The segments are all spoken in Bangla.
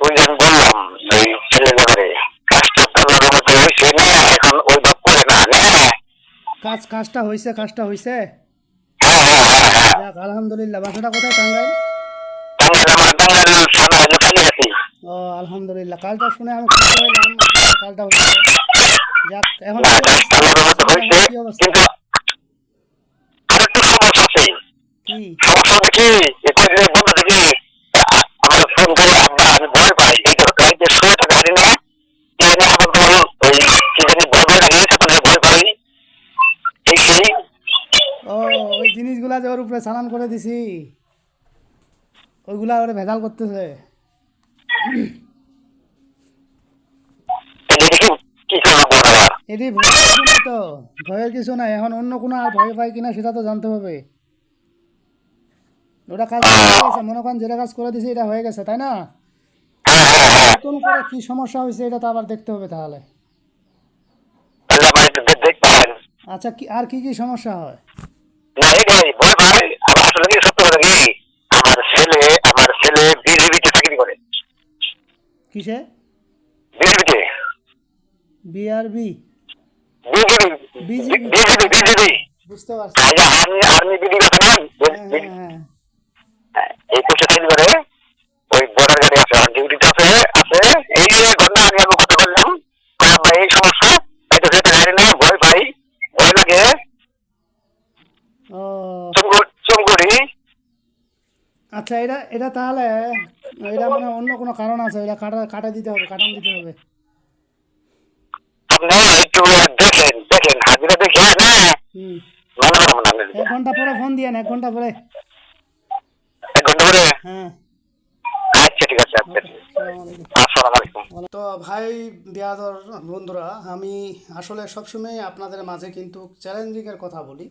ওই যে বললাম ওই ছেলের কাজটা তো আল্লাহর হয়েছে না এখন ওই বাপ করে না কাজ কাজটা হয়েছে কাজটা হয়েছে হ্যাঁ হ্যাঁ হ্যাঁ আলহামদুলিল্লাহ। বাসাটা কোথায় টাঙ্গাইল? ও আলহামদুলিল্লাহ। কালটা শুনে আমি খুশি হইলাম কালটা হচ্ছে। যাক এখন কি হয়েছে অবস্থা? আরেকটু সমস্যা আছে। সমস্যা হচ্ছে ওই জিনিসগুলা যে ওর উপরে চালান করে দিছি। ওইগুলা ওরে ভেজাল করতেছে। এটি তো, ভয়ের কিছু নাই। এখন অন্য কোনো আর ভয় পাই কিনা সেটা তো জানতে হবে। ওটা কাজ মনে করেন যেটা কাজ করে এটা হয়ে গেছে, তাই না? নতুন করে কি সমস্যা হয়েছে এটা তো আবার দেখতে হবে তাহলে। আচ্ছা কি আর কি কি সমস্যা হয়? এই ভয় পাই আবার আসলে কি সত্য কথা কি? আমার ছেলে আমার ছেলে বিজেপিতে চাকরি করে। কিসে? বিজেপিতে বিআরবি। বিজেপি বিজেপি বিজেপি বুঝতে পারছি। আর্মি বিডি আছে না হ্যাঁ হ্যাঁ হ্যাঁ। এই পোস্টে চাকরি করে ওই বর্ডার গাড়ি আছে আর ডিউটিতে আছে আছে এই যে ঘটনা আমি আগে কথা বললাম আমার ভাই এই সমস্যা এই তো সেটা গাড়ি না ভয় পাই ভয় লাগে ও চমকড়ি আচ্ছা এটা এটা তাহলে এটা মানে অন্য কোনো কারণ আছে এটা কাটা কাটা দিতে হবে কাটান দিতে হবে। আপনি একটু দেখেন দেখেন হাজিরা দেখে না হুম। ভালো হবে না। এক ঘণ্টা পরে ফোন দিয়েন এক ঘণ্টা পরে। এক ঘণ্টা করে হ্যাঁ। আচ্ছা ঠিক আছে আচ্ছা আসসালামু আলাইকুম। তো ভাই বিয়াদর বন্ধুরা আমি আসলে সবসময় আপনাদের মাঝে কিন্তু চ্যালেঞ্জিংয়ের কথা বলি।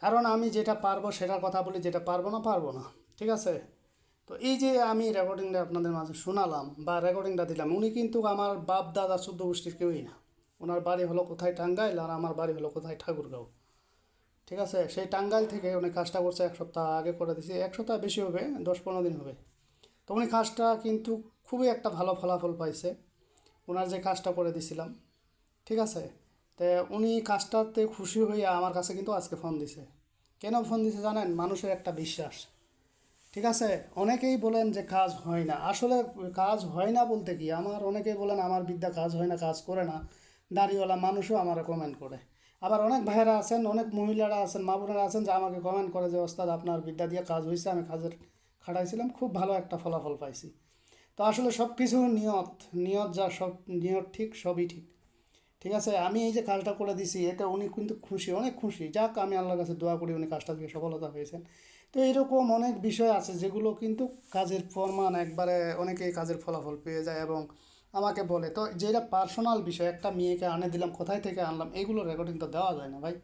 কারণ আমি যেটা পারব সেটার কথা বলি, যেটা পারব না পারব না। ঠিক আছে? তো এই যে আমি রেকর্ডিংটা আপনাদের মাঝে শোনালাম বা রেকর্ডিংটা দিলাম, উনি কিন্তু আমার বাপ, দাদা, শুদ্ধ গোষ্ঠীর কেউই না। ওনার বাড়ি হলো কোথায় টাঙ্গাইল আর আমার বাড়ি হলো কোথায় ঠাকুরগাঁও। ঠিক আছে? সেই টাঙ্গাইল থেকে উনি কাজটা করছে এক সপ্তাহ আগে করে দিয়েছে এক সপ্তাহ বেশি হবে, দশ পনেরো দিন হবে। তো উনি কাজটা কিন্তু খুবই একটা ভালো ফলাফল পাইছে। ওনার যে কাজটা করে দিছিলাম। ঠিক আছে? তো উনি কাজটাতে খুশি হয়ে আমার কাছে কিন্তু আজকে ফোন দিছে। কেন ফোন দিছে জানেন? মানুষের একটা বিশ্বাস। ঠিক আছে? অনেকেই বলেন যে কাজ হয় না। আসলে কাজ হয় না বলতে কি? আমার অনেকেই বলেন, আমার বিদ্যা কাজ হয় না, কাজ করে না। দাড়িওয়ালা মানুষও আমার কমেন্ট করে। আবার অনেক ভাইয়েরা আছেন, অনেক মহিলারা আছেন, মা বোনেরা আছেন যে আমাকে কমেন্ট করে যে, ওস্তাদ, আপনার বিদ্যা দিয়ে কাজ হয়েছে আমি কাজের খাটাইছিলাম, খুব ভালো একটা ফলাফল পাইছি। তো আসলে সব কিছু নিয়ত নিয়ত যা সব, নিয়ত ঠিক, সবই ঠিক। ঠিক আছে? আমি এই যে কাজটা করে দিছি, এটা উনি কিন্তু খুশি, অনেক খুশি। যাক, আমি আল্লাহর কাছে দোয়া করি উনি কাজটা থেকে সফলতা পেয়েছেন। তো এরকম অনেক বিষয় আছে যেগুলো কিন্তু কাজের প্রমাণ একবারে অনেকেই কাজের ফলাফল পেয়ে যায় এবং আমাকে বলে। তো যেটা পার্সোনাল বিষয়, একটা মেয়েকে আনে দিলাম, কোথায় থেকে আনলাম, এগুলো রেকর্ডিং তো দেওয়া যায় না ভাই।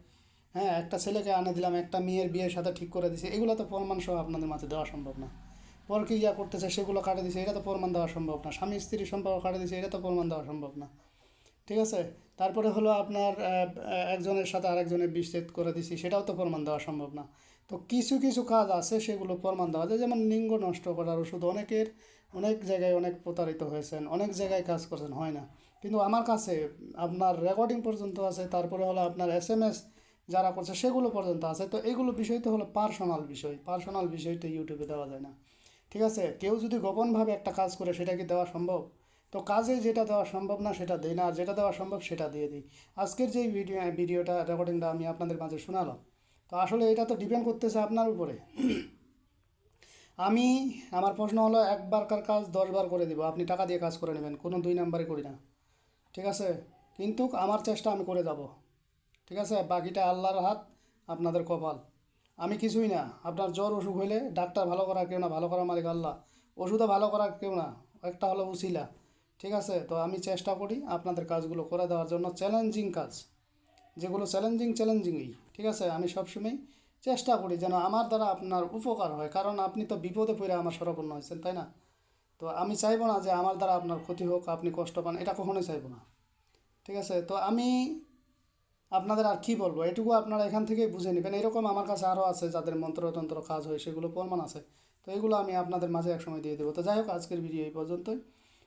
হ্যাঁ একটা ছেলেকে আনে দিলাম, একটা মেয়ের বিয়ের সাথে ঠিক করে দিছি, এগুলো তো প্রমাণ সহ আপনাদের মাঝে দেওয়া সম্ভব না। প্রক্রিয়া করতেছে সেগুলো কাটে দিছে, এটা তো প্রমাণ দেওয়া সম্ভব না। স্বামী স্ত্রী সম্পর্ক কাটে দিছে, এটা তো প্রমাণ দেওয়া সম্ভব না। ঠিক আছে? তারপরে হলো আপনার একজনের সাথে আরেকজনের বিচ্ছেদ করে দিছি, সেটাও তো প্রমাণ দেওয়া সম্ভব না। তো কিছু কিছু কাজ আছে, সেগুলো প্রমাণ দেওয়া যায়। যেমন লিঙ্গ নষ্ট করার ওষুধ অনেকের অনেক জায়গায় অনেক প্রতারিত হয়েছেন, অনেক জায়গায় কাজ করছেন, হয় না। কিন্তু আমার কাছে আপনার রেকর্ডিং পর্যন্ত আছে, তারপরে হলো আপনার এস এম এস যারা করছে, সেগুলো পর্যন্ত আছে। তো এগুলো বিষয় তো হলো পার্সোনাল বিষয় পার্সোনাল বিষয়টা ইউটিউবে দেওয়া যায় না। ঠিক আছে? কেউ যদি গোপনভাবে একটা কাজ করে, সেটা কি দেওয়া সম্ভব? তো কাজে যেটা দেওয়া সম্ভব না সেটা দিই না, আর যেটা দেওয়া সম্ভব সেটা দিয়ে দিই। আজকের যে ভিডিও ভিডিওটা রেকর্ডিংটা আমি আপনাদের মাঝে শোনালাম, তো আসলে এটা তো ডিপেন্ড করতেছে আপনার উপরে। আমি, আমার প্রশ্ন হলো একবারকার কাজ দশবার করে দিব, আপনি টাকা দিয়ে কাজ করে নেবেন, কোনো দুই নাম্বারে করি না। ঠিক আছে? কিন্তু আমার চেষ্টা আমি করে যাব। ঠিক আছে? বাকিটা আল্লাহর হাত, আপনাদের কপাল। আমি কিছুই না। আপনার জ্বর, অসুখ হইলে ডাক্তার ভালো করা কেউ না, ভালো করার মালিক আল্লাহ। ওষুধও ভালো করা কেউ না। একটা হলো উসিলা। ঠিক আছে? তো আমি চেষ্টা করি আপনাদের কাজগুলো করে দেওয়ার জন্য চ্যালেঞ্জিং কাজ। যেগুলো চ্যালেঞ্জিং চ্যালেঞ্জিংই ঠিক আছে? আমি সবসময় চেষ্টা করি যেন আমার দ্বারা আপনার উপকার হয়, কারণ আপনি তো বিপদে পড়ে আমার সরপন্ন হয়েছেন, তাই না? তো আমি চাইব না যে আমার দ্বারা আপনার ক্ষতি হোক, আপনি কষ্ট পান, এটা কখনোই চাইব না। ঠিক আছে? তো আমি আপনাদের আর কি বলব? এটুকু আপনারা এখান থেকেই বুঝে নেবেন। এরকম আমার কাছে আরও আছে যাদের মন্ত্রতন্ত্র কাজ হয়, সেগুলো প্রমাণ আছে। তো এগুলো আমি আপনাদের মাঝে একসময় দিয়ে দেবো। তো যাই হোক, আজকের ভিডিও এই পর্যন্তই।